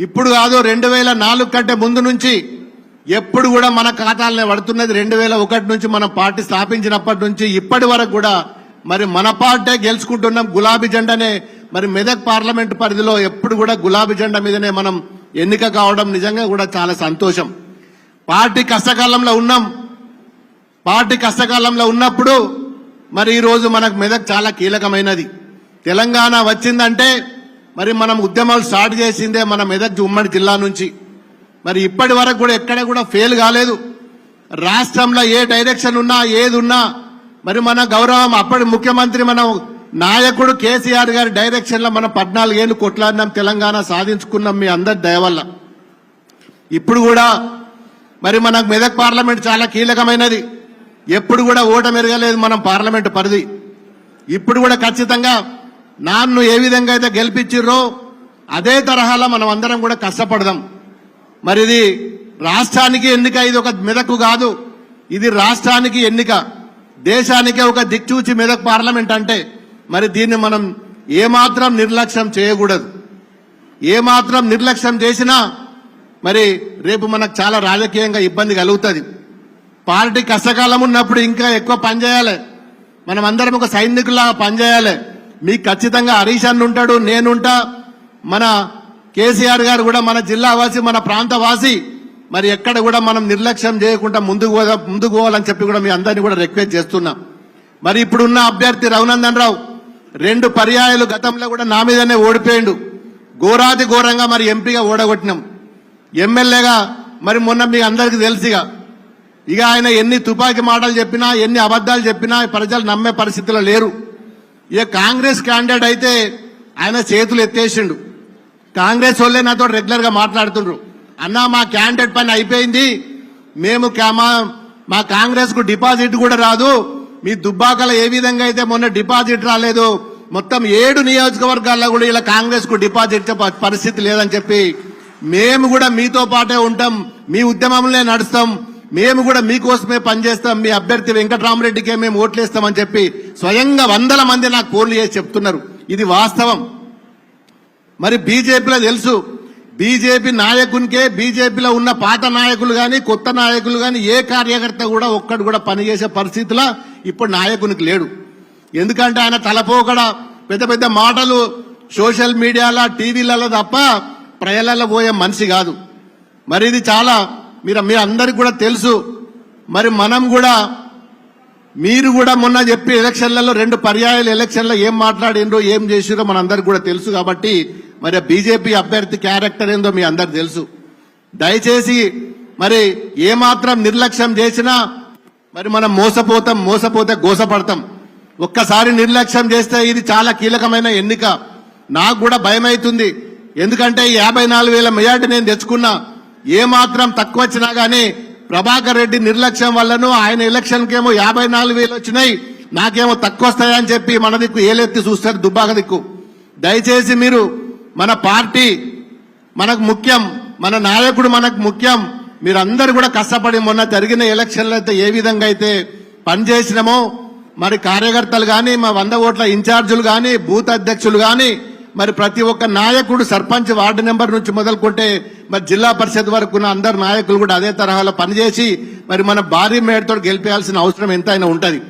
ఇప్పుడు కాదు రెండు వేల నాలుగు కంటే ముందు నుంచి ఎప్పుడు కూడా మన ఖాతాలనే పడుతున్నది. రెండు వేల ఒకటి నుంచి మన పార్టీ స్థాపించినప్పటి నుంచి ఇప్పటి వరకు కూడా మరి మన పార్టీ గెలుచుకుంటున్నాం. గులాబీ జెండానే మరి మెదక్ పార్లమెంట్ పరిధిలో ఎప్పుడు కూడా గులాబీ జెండా మీదనే మనం ఎన్నిక కావడం నిజంగా కూడా చాలా సంతోషం. పార్టీ కష్టకాలంలో ఉన్నాం. పార్టీ కష్టకాలంలో ఉన్నప్పుడు మరి ఈరోజు మనకు మెదక్ చాలా కీలకమైనది. తెలంగాణ వచ్చిందంటే మరి మనం ఉద్యమాలు స్టార్ట్ చేసిందే మన మెదక్ ఉమ్మడి జిల్లా నుంచి. మరి ఇప్పటి వరకు కూడా ఎక్కడ కూడా ఫెయిల్ కాలేదు. రాష్ట్రంలో ఏ డైరెక్షన్ ఉన్నా ఏది ఉన్నా మరి మన గౌరవం అప్పటి ముఖ్యమంత్రి మన నాయకుడు కేసీఆర్ గారి డైరెక్షన్లో మనం పద్నాలుగేళ్ళు కొట్లాడినాం తెలంగాణ సాధించుకున్నాం మీ అందరి దయ వల్ల. ఇప్పుడు కూడా మరి మనకు మెదక్ పార్లమెంట్ చాలా కీలకమైనది. ఎప్పుడు కూడా ఓటమి ఎరగలేదు మనం పార్లమెంట్ పరిధి. ఇప్పుడు కూడా ఖచ్చితంగా నాన్ను ఏ విధంగా అయితే గెలిపించిర్రో అదే తరహాలో మనం అందరం కూడా కష్టపడదాం. మరి ఇది రాష్ట్రానికి ఎన్నిక ఇది ఒక మెదకు కాదు. ఇది రాష్ట్రానికి ఎన్నిక. దేశానికే ఒక దిక్చూచి మెదక్ పార్లమెంట్ అంటే మరి దీన్ని మనం ఏమాత్రం నిర్లక్ష్యం చేయకూడదు. ఏమాత్రం నిర్లక్ష్యం చేసినా మరి రేపు మనకు చాలా రాజకీయంగా ఇబ్బంది కలుగుతుంది. పార్టీ కష్టకాలం ఉన్నప్పుడు ఇంకా ఎక్కువ పనిచేయాలి మనం అందరం ఒక సైనికులాగా పనిచేయాలి మీకు ఖచ్చితంగా హరీష్ అన్న ఉంటాడు నేనుంటా. మన కేసీఆర్ గారు కూడా మన జిల్లా వాసి మన ప్రాంత వాసి. మరి ఎక్కడ కూడా మనం నిర్లక్ష్యం చేయకుండా ముందుకు ముందుకు పోవాలని చెప్పి కూడా మీ అందరినీ కూడా రిక్వెస్ట్ చేస్తున్నాం. మరి ఇప్పుడున్న అభ్యర్థి రఘునందన్ రావు రెండు పర్యాయాలు గతంలో కూడా నా మీదనే ఓడిపోయిండు. ఘోరాతి ఘోరంగా మరి ఎంపీగా ఓడగొట్టినాం. ఎమ్మెల్యేగా మరి మొన్న మీ అందరికి తెలుసుగా. ఇక ఆయన ఎన్ని తుపాకీ మాటలు చెప్పినా ఎన్ని అబద్ధాలు చెప్పినా ప్రజలు నమ్మే పరిస్థితిలో లేరు. ఇక కాంగ్రెస్ క్యాండిడేట్ అయితే ఆయన చేతులు ఎత్తేసిండు. కాంగ్రెస్ వాళ్ళే నాతో రెగ్యులర్గా మాట్లాడుతుండ్రు. అన్న మా క్యాండిడేట్ పని అయిపోయింది. మేము కా- మా మా కాంగ్రెస్కు డిపాజిట్ కూడా రాదు. మీ దుబ్బాకల ఏ విధంగా అయితే మొన్న డిపాజిట్ రాలేదు మొత్తం ఏడు నియోజకవర్గాల్లో కూడా ఇలా కాంగ్రెస్కు డిపాజిట్ పరిస్థితి లేదని చెప్పి మేము కూడా మీతో పాటే ఉంటాం. మీ ఉద్యమంలో నడుస్తాం. మేము కూడా మీకోసమే పనిచేస్తాం. మీ అభ్యర్థి వెంకటరామరెడ్డికే మేము ఓట్లేస్తామని చెప్పి స్వయంగా వందల మంది నాకు ఫోన్లు చేసి చెప్తున్నారు. ఇది వాస్తవం. మరి బీజేపీలో తెలుసు. బీజేపీ నాయకునికే బీజేపీలో ఉన్న పాత నాయకులు కానీ కొత్త నాయకులు కానీ ఏ కార్యకర్త కూడా ఒక్కడు కూడా పనిచేసే పరిస్థితిలో ఇప్పుడు నాయకునికి లేడు. ఎందుకంటే ఆయన తలపోకడ పెద్ద పెద్ద మాటలు సోషల్ మీడియాలో టీవీలలో తప్ప ప్రజలలో పోయే మనిషి కాదు. మరి ఇది చాలా మీరు మీ అందరికి కూడా తెలుసు. మరి మనం కూడా మీరు కూడా మొన్న చెప్పి ఎలక్షన్లలో రెండు పర్యాయాలు ఎలక్షన్లో ఏం మాట్లాడిండ్రో ఏం చేసిరో మనందరికి కూడా తెలుసు కాబట్టి మరి బీజేపీ అభ్యర్థి క్యారెక్టర్ ఏందో మీ అందరికి తెలుసు. దయచేసి మరి ఏమాత్రం నిర్లక్ష్యం చేసినా మరి మనం మోసపోతాం మోసపోతే గోసపడతాం. ఒక్కసారి నిర్లక్ష్యం చేస్తే ఇది చాలా కీలకమైన ఎన్నిక. నాకు కూడా భయం అవుతుంది ఎందుకంటే ఈ యాభై నాలుగు వేల మెజార్టీ నేను తెచ్చుకున్నా. ఏమాత్రం తక్కువ వచ్చినా గానీ ప్రభాకర్ రెడ్డి నిర్లక్ష్యం వల్లను ఆయన ఎలక్షన్ కేమో యాభై నాలుగు వేలు వచ్చినాయి. నాకేమో తక్కువ వస్తాయని చెప్పి మన దిక్కు ఏలెత్తి చూస్తారు దుబ్బాక దిక్కు. దయచేసి మీరు మన పార్టీ మనకు ముఖ్యం మన నాయకుడు మనకు ముఖ్యం. మీరందరూ కూడా కష్టపడి మొన్న జరిగిన ఎలక్షన్లు అయితే ఏ విధంగా అయితే పనిచేసినామో మరి కార్యకర్తలు కానీ మా వంద ఓట్ల ఇన్ఛార్జీలు కానీ బూత్ అధ్యక్షులు కానీ మరి ప్రతి ఒక్క నాయకుడు సర్పంచ్ వార్డు నెంబర్ నుంచి మొదలుకుంటే మరి జిల్లా పరిషత్ వరకు ఉన్న అందరు నాయకులు కూడా అదే తరహాలో పనిచేసి మరి మన భారీ మేడతో గెలిపేయాల్సిన అవసరం ఎంతైనా ఉంటది.